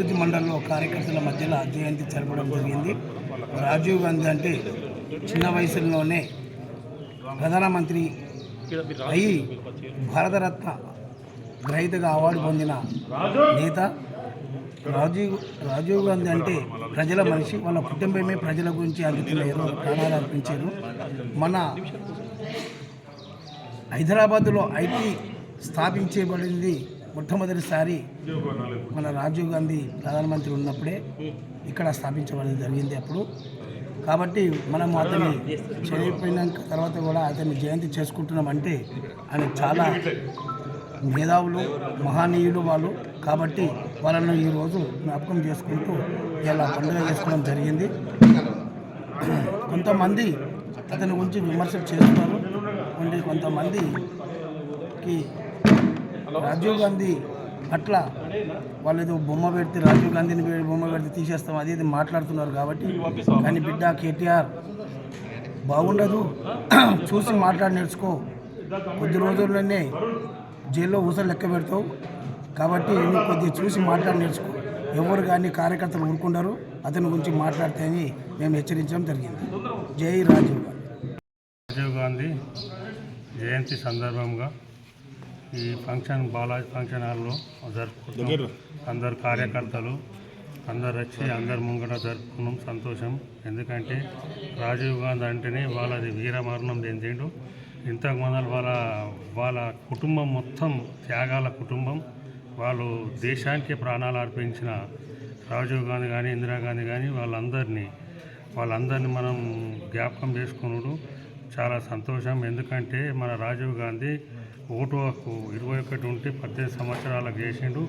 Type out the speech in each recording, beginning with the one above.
వెల్దుర్తి మండలంలో కార్యకర్తల మధ్యలో జయంతి జరపడం జరిగింది. రాజీవ్ గాంధీ అంటే చిన్న వయసులోనే ప్రధానమంత్రి అయి భారతరత్న గ్రహీతగా అవార్డు పొందిన నేత. రాజీవ్ రాజీవ్ గాంధీ అంటే ప్రజల మనిషి. వాళ్ళ కుటుంబమే ప్రజల గురించి అంకితమయ్యారు ప్రాణాలు అర్పించారు. మన హైదరాబాద్లో ఐటీ స్థాపించబడింది మొట్టమొదటిసారి మన రాజీవ్ గాంధీ ప్రధానమంత్రి ఉన్నప్పుడే ఇక్కడ స్థాపించబడడం జరిగింది అప్పుడు. కాబట్టి మనం అతన్ని చనిపోయినాక తర్వాత కూడా అతన్ని జయంతి చేసుకుంటున్నామంటే ఆయన చాలా మేధావులు మహానీయులు వాళ్ళు. కాబట్టి వాళ్ళను ఈరోజు జ్ఞాపకం చేసుకుంటూ ఇలా పండుగ చేసుకోవడం జరిగింది. కొంతమంది అతని గురించి విమర్శలు చేస్తున్నారు. కొంతమందికి రాజీవ్ గాంధీ పట్ల వాళ్ళు ఏదో బొమ్మ పెడితే రాజీవ్ గాంధీని బొమ్మ పెడితే తీసేస్తాం అది ఇది మాట్లాడుతున్నారు కాబట్టి. కానీ బిడ్డ కేటీఆర్ బాగుండదు. చూసి మాట్లాడి నేర్చుకో. కొద్ది రోజుల్లోనే జైల్లో ఊసలు లెక్క పెడతావు. కాబట్టి నువ్వు కొద్దిగా చూసి మాట్లాడి నేర్చుకో. ఎవరు కానీ కార్యకర్తలు ఊరుకుంటారు అతని గురించి మాట్లాడితే అని మేము హెచ్చరించడం జరిగింది. జై రాజీవ్ గాంధీ. రాజీవ్ గాంధీ జయంతి సందర్భంగా ఈ ఫంక్షన్ బాలాజీ ఫంక్షన్ హాల్లో జరుపుకుంటున్నాం. అందరు కార్యకర్తలు అందరు వచ్చి అందరు ముంగట జరుపుకున్నాం. సంతోషం. ఎందుకంటే రాజీవ్ గాంధీ అంటేనే వాళ్ళది వీరమరణం చెందిండు ఇంతకు మొదలు వాళ్ళ వాళ్ళ కుటుంబం మొత్తం త్యాగాల కుటుంబం వాళ్ళు దేశానికి ప్రాణాలు అర్పించిన రాజీవ్ గాంధీ కానీ ఇందిరాగాంధీ కానీ వాళ్ళందరినీ వాళ్ళందరినీ మనం జ్ఞాపకం చేసుకున్నాడు. చాలా సంతోషం. ఎందుకంటే మన రాజీవ్ గాంధీ ఓటు హక్కు ఇరవై ఒకటి ఉంటే పద్దెనిమిది సంవత్సరాలకు చేసిండు.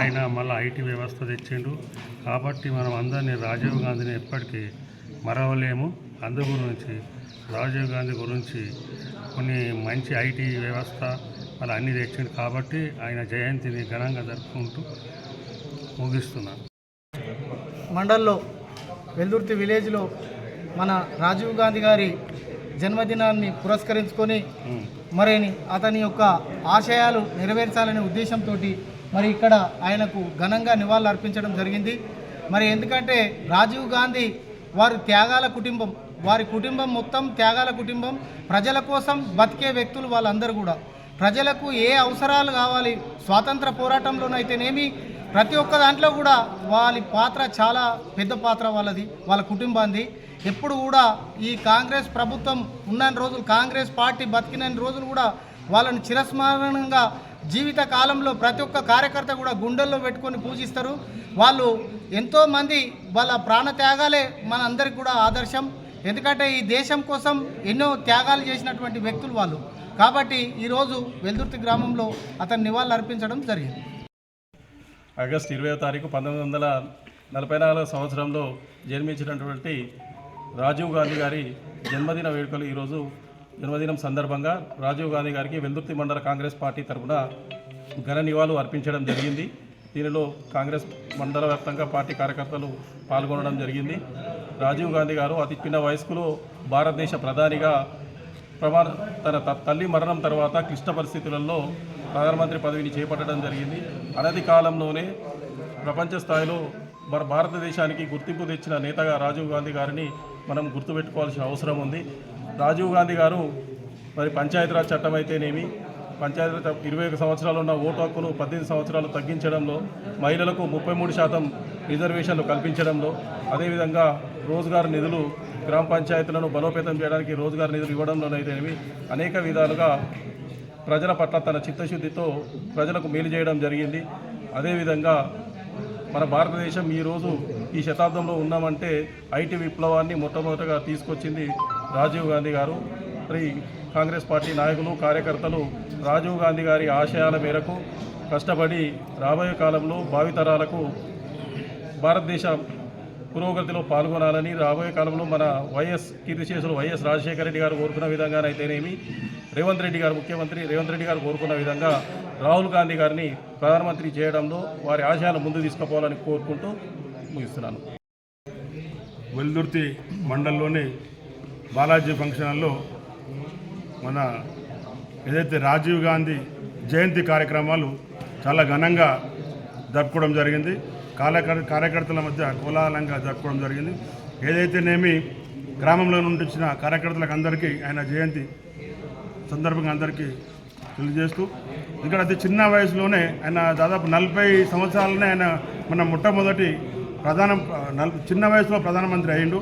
ఆయన మళ్ళీ ఐటీ వ్యవస్థ తెచ్చిండు. కాబట్టి మనం అందరినీ రాజీవ్ గాంధీని ఎప్పటికీ మరవలేము. అందు గురించి రాజీవ్ గాంధీ గురించి కొన్ని మంచి ఐటీ వ్యవస్థ అలా అన్నీ తెచ్చిండు కాబట్టి ఆయన జయంతిని ఘనంగా జరుపుకుంటూ ముగిస్తున్నాను మండల్లో వెల్దుర్తి విలేజ్లో మన రాజీవ్ గాంధీ గారి జన్మదినాన్ని పురస్కరించుకొని. మరి అతని యొక్క ఆశయాలు నెరవేర్చాలనే ఉద్దేశంతో మరి ఇక్కడ ఆయనకు ఘనంగా నివాళులు అర్పించడం జరిగింది. మరి ఎందుకంటే రాజీవ్ గాంధీ వారి త్యాగాల కుటుంబం వారి కుటుంబం మొత్తం త్యాగాల కుటుంబం ప్రజల కోసం బతికే వ్యక్తులు వాళ్ళందరూ కూడా. ప్రజలకు ఏ అవసరాలు కావాలి స్వాతంత్ర పోరాటంలోనైతేనేమి ప్రతి ఒక్క దాంట్లో కూడా వాళ్ళ పాత్ర చాలా పెద్ద పాత్ర వాళ్ళది వాళ్ళ కుటుంబాన్ని ఎప్పుడు కూడా ఈ కాంగ్రెస్ ప్రభుత్వం ఉన్న రోజులు కాంగ్రెస్ పార్టీ బతికిన రోజులు కూడా వాళ్ళని చిరస్మరణంగా జీవిత కాలంలో ప్రతి ఒక్క కార్యకర్త కూడా గుండెల్లో పెట్టుకొని పూజిస్తారు. వాళ్ళు ఎంతోమంది వాళ్ళ ప్రాణ త్యాగాలే మన అందరికి కూడా ఆదర్శం. ఎందుకంటే ఈ దేశం కోసం ఎన్నో త్యాగాలు చేసినటువంటి వ్యక్తులు వాళ్ళు. కాబట్టి ఈరోజు వెల్దుర్తి గ్రామంలో అతను నివాళులు అర్పించడం జరిగింది. ఆగస్టు ఇరవై తారీఖు పంతొమ్మిది వందల నలభై నాలుగు సంవత్సరంలో జన్మించినటువంటి రాజీవ్ గాంధీ గారి జన్మదిన వేడుకలు ఈరోజు జన్మదినం సందర్భంగా రాజీవ్ గాంధీ గారికి వెల్దుర్తి మండల కాంగ్రెస్ పార్టీ తరఫున ఘన నివాళులు అర్పించడం జరిగింది. దీనిలో కాంగ్రెస్ మండల వ్యాప్తంగా పార్టీ కార్యకర్తలు పాల్గొనడం జరిగింది. రాజీవ్ గాంధీ గారు అతి చిన్న వయస్కులో భారతదేశ ప్రధానిగా ప్రమాద తన త- తల్లి మరణం తర్వాత క్లిష్ట పరిస్థితులలో ప్రధానమంత్రి పదవిని చేపట్టడం జరిగింది. అనతి కాలంలోనే ప్రపంచ స్థాయిలో మన భారతదేశానికి గుర్తింపు తెచ్చిన నేతగా రాజీవ్ గాంధీ గారిని మనం గుర్తుపెట్టుకోవాల్సిన అవసరం ఉంది. రాజీవ్ గాంధీ గారు మరి పంచాయతీరాజ్ చట్టం అయితేనేమి పంచాయతీ ఇరవై ఒక సంవత్సరాలు ఉన్న ఓటు హక్కును పద్దెనిమిది సంవత్సరాలు తగ్గించడంలో మహిళలకు ముప్పై మూడు శాతం రిజర్వేషన్లు కల్పించడంలో అదేవిధంగా రోజుగారు నిధులు గ్రామ పంచాయతీలను బలోపేతం చేయడానికి రోజుగారు నిధులు ఇవ్వడంలోనైతేనేవి అనేక విధాలుగా ప్రజల పట్ల తన చిత్తశుద్ధితో ప్రజలకు మేలు చేయడం జరిగింది. అదేవిధంగా మన భారతదేశం ఈరోజు ఈ శతాబ్దంలో ఉన్నామంటే ఐటీ విప్లవాన్ని మొట్టమొదటగా తీసుకొచ్చింది రాజీవ్ గాంధీ గారు. మరి కాంగ్రెస్ పార్టీ నాయకులు కార్యకర్తలు రాజీవ్ గాంధీ గారి ఆశయాల మేరకు కష్టపడి రాబోయే కాలంలో భావితరాలకు భారతదేశ పురోగతిలో పాల్గొనాలని రాబోయే కాలంలో మన వైఎస్ కీర్తిశేషులు వైఎస్ రాజశేఖర రెడ్డి గారు కోరుకున్న విధంగానైతేనేమి రేవంత్ రెడ్డి గారు ముఖ్యమంత్రి రేవంత్ రెడ్డి గారు కోరుకున్న విధంగా రాహుల్ గాంధీ గారిని ప్రధానమంత్రి చేయడంలో వారి ఆశయాలు ముందు తీసుకుపోవాలని కోరుకుంటూ ముగిస్తున్నాను. వెల్దుర్తి మండలంలోని బాలాజీ ఫంక్షన్ హాల్లో మన ఏదైతే రాజీవ్ గాంధీ జయంతి కార్యక్రమాలు చాలా ఘనంగా జరుపుకోవడం జరిగింది. కార్యకర్ కార్యకర్తల మధ్య కోలాహలంగా జరుపుకోవడం జరిగింది. ఏదైతేనేమి గ్రామంలో నుండి వచ్చిన కార్యకర్తలకు అందరికీ ఆయన జయంతి సందర్భంగా అందరికీ తెలియజేస్తూ ఇక్కడ అతి చిన్న వయసులోనే ఆయన దాదాపు నలభై సంవత్సరాలనే ఆయన మన మొట్టమొదటి ప్రధాన చిన్న వయసులో ప్రధానమంత్రి అయ్యిండు.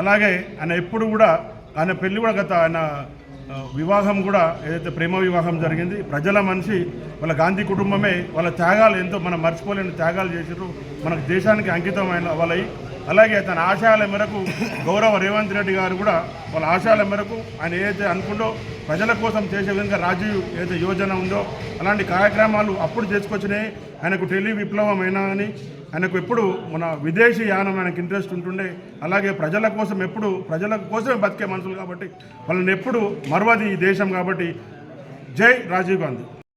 అలాగే ఆయన ఎప్పుడు కూడా ఆయన పెళ్ళి కూడా గత ఆయన వివాహం కూడా ఏదైతే ప్రేమ వివాహం జరిగింది ప్రజల మనిషి వాళ్ళ గాంధీ కుటుంబమే వాళ్ళ త్యాగాలు ఎంతో మనం మర్చిపోలేని త్యాగాలు చేసారు మనకు దేశానికి అంకితమైన వాళ్ళవి అలాగే తన ఆశయాల మేరకు గౌరవ రేవంత్ రెడ్డి గారు కూడా వాళ్ళ ఆశయాల మేరకు ఆయన ఏదైతే అనుకుంటో ప్రజల కోసం చేసే విధంగా రాజీవ్ ఏదైతే యోజన ఉందో అలాంటి కార్యక్రమాలు అప్పుడు చేసుకొచ్చినాయి. ఆయనకు టెలి విప్లవం అయినా అని ఆయనకు ఎప్పుడు మన విదేశీ యానం ఆయనకు ఇంట్రెస్ట్ ఉంటుండే. అలాగే ప్రజల కోసం ఎప్పుడు ప్రజల కోసమే బతికే మనుషులు కాబట్టి వాళ్ళని ఎప్పుడు మరవది ఈ దేశం కాబట్టి. జై రాజీవ్ గాంధీ.